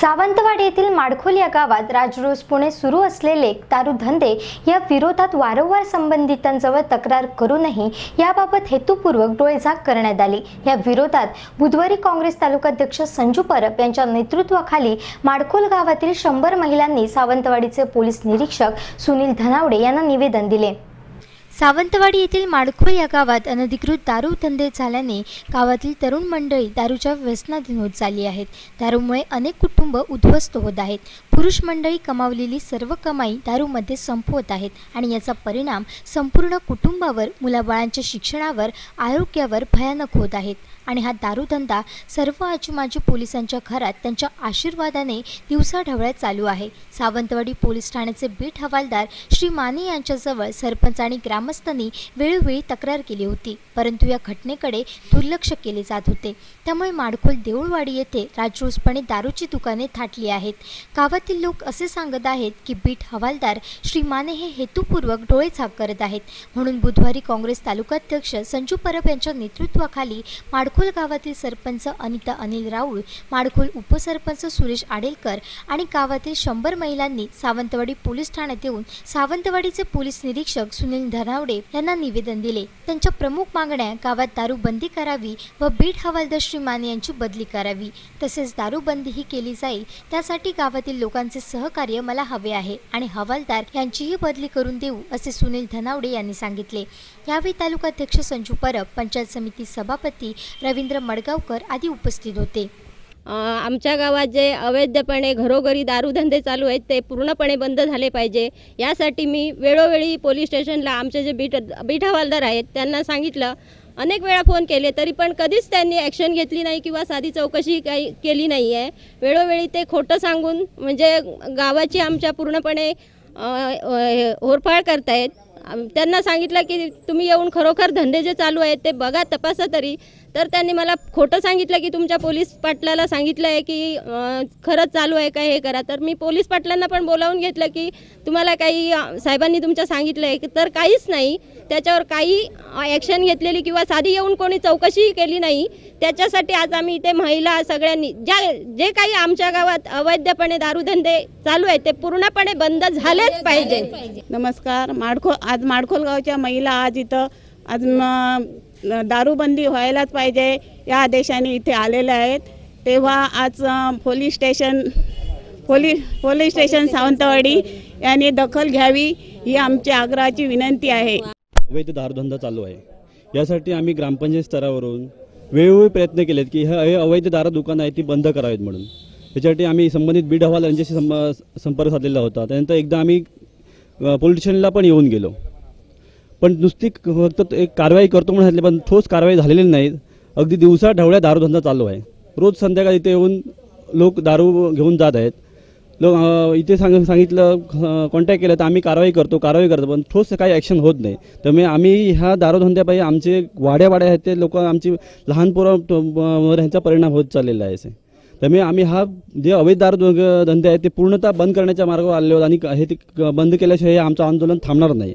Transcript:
सावंतवाडी येथील माडखोल या गावात राजरोसपणे सुरू असलेले तारू धंदे या विरोधात वारंवार संबंधितांजवळ तक्रार करूनही याबाबत हेतुपूर्वक डोळेझाक करण्यात आली. या विरोधात बुधवारी काँग्रेस तालुकाध्यक्ष संजू परब यांच्या नेतृत्वाखाली माडखोल गावातील शंभर महिलांनी सावंतवाडीचे पोलीस निरीक्षक सुनील धनावडे यांना निवेदन दिले. सावंतवाडी येथील माडखोल या गावात अनधिकृत दारू धंदे झाल्याने गावातील तरुण मंडळी दारूच्या व्यसनाधीन होत चालली आहेत. दारूमुळे अनेक कुटुंब उद्ध्वस्त होत आहेत. पुरुष मंडळी कमावलेली सर्व कमाई दारूमध्ये संपवत आहेत आणि याचा परिणाम संपूर्ण कुटुंबावर मुलाबाळांच्या शिक्षणावर आरोग्यावर भयानक होत आहेत. आणि हा दारूधंदा सर्व आजूबाजू पोलिसांच्या घरात त्यांच्या आशीर्वादाने दिवसाढवळ्यात चालू आहे. सावंतवाडी पोलीस ठाण्याचे बीट हवालदार श्री माने यांच्याजवळ सरपंच आणि ग्रामस्थांनी वेळोवेळी तक्रार केली होती परंतु या घटनेकडे दुर्लक्ष केले जात होते. त्यामुळे माडखोल देऊळवाडी येथे राजरोसपणे दारूची दुकाने थाटली आहेत. गावातील लोक असे सांगत आहेत की बीट हवालदार श्री माने हे हेतुपूर्वक डोळेझाक करत आहेत. म्हणून बुधवारी काँग्रेस तालुकाध्यक्ष संजू परब यांच्या नेतृत्वाखाली माडखोल गावातील सरपंच अनिता अनिल राऊळ माडखोल उपसरपंच सुरेश आडेलकर आणि गावातील शंभर महिलांनी सावंतवाडी पोलीस ठाण्यात येऊन सावंतवाडीचे पोलीस निरीक्षक सुनील धनावडे यांना निवेदन दिले. त्यांच्या प्रमुख मागण्या गावात दारू बंदी करावी व बीट हवालदार श्री माने यांची बदली करावी. तसेच दारूबंदी ही केली जाईल त्यासाठी गावातील लोकांचे सहकार्य मला हवे आहे आणि हवालदार यांचीही बदली करून देऊ असे सुनील धनावडे यांनी सांगितले. यावेळी तालुकाध्यक्ष संजू परब पंचायत समिती सभापती रवींद्र मडगावकर आदी उपस्थित होते. आमच्या गावात जे अवैधपणे घरोघरी दारूधंदे चालू आहेत ते पूर्णपणे बंद झाले पाहिजे. यासाठी मी वेळोवेळी पोलीस स्टेशनला आमचे जे बीट बीट हवालदार आहेत त्यांना सांगितलं अनेक वेळा फोन केले तरी पण कधीच त्यांनी ॲक्शन घेतली नाही किंवा साधी चौकशी काही केली नाही आहे वेळोवेळी ते खोटं सांगून म्हणजे गावाची आमच्या पूर्णपणे होरफाळ करतायत. त्यांना सांगितलं की तुम्ही येऊन खरोखर धंदे जे चालू आहेत ते बघा तपासा तरी. तर त्यांनी मला खोटं सांगितलं की तुमच्या पोलीस पाटलाला सांगितलं आहे की खरंच चालू आहे का हे करा. तर मी पोलीस पाटलांना पण बोलावून घेतलं की तुम्हाला काही साहेबांनी तुमच्या सांगितलं आहे तर काहीच नाही. त्याच्यावर काही ॲक्शन घेतलेली किंवा साधी येऊन कोणी चौकशी केली नाही. त्याच्यासाठी आज आम्ही इथे महिला सगळ्यांनी ज्या जे काही आमच्या गावात अवैधपणे दारूधंदे चालू आहेत ते पूर्णपणे बंद झालेच पाहिजे. नमस्कार माडखोल आज माडखोलगावच्या महिला आज इथं आज म- दारूबंदी व्हायलाच पाहिजे या आदेशाने इथे आलेल्या आहेत. तेव्हा आज police station police police station Sawantwadi यांनी दखल घ्यावी ही आमची आग्रहाची विनंती आहे. अवैध दारूधंदा चालू आहे. यासाठी आम्ही ग्रामपंचायत स्तरावरून वेळोवेळी प्रयत्न केलेत की हे अवैध दारा दुकानं आहेत ती बंद करावीत म्हणून. त्याच्यासाठी आम्ही संबंधित बीड हवाल यांच्याशी संप संपर्क साधलेला होता. त्यानंतर एकदा आम्ही पोलीस स्टेशनला पण येऊन गेलो. पण नुसती फक्त एक कारवाई करतो म्हणून सांगितले पण ठोस कारवाई झालेली नाही. अगदी दिवसा ढवळ्या दारूधंदा चालू आहे. रोज संध्याकाळी इथे येऊन लोक दारू घेऊन जात आहेत. लोक इथे सांग सांगितलं कॉन्टॅक्ट केलं तर आम्ही कारवाई करतो कारवाई करतो पण ठोस काही ॲक्शन होत नाही. त्यामुळे आम्ही ह्या दारूधंद्यापायी आमचे वाड्या वाड्या आहेत ते लोक आमची लहान पोरं ह्यांचा परिणाम होत चाललेला आहे. असे. त्यामुळे आम्ही हा जे अवैध दारू धंदे आहेत ते पूर्णतः बंद करण्याच्या मार्गावर आलेले आहोत आणि हे ते क- बंद केल्याशिवाय हे आमचं आंदोलन थांबणार नाही.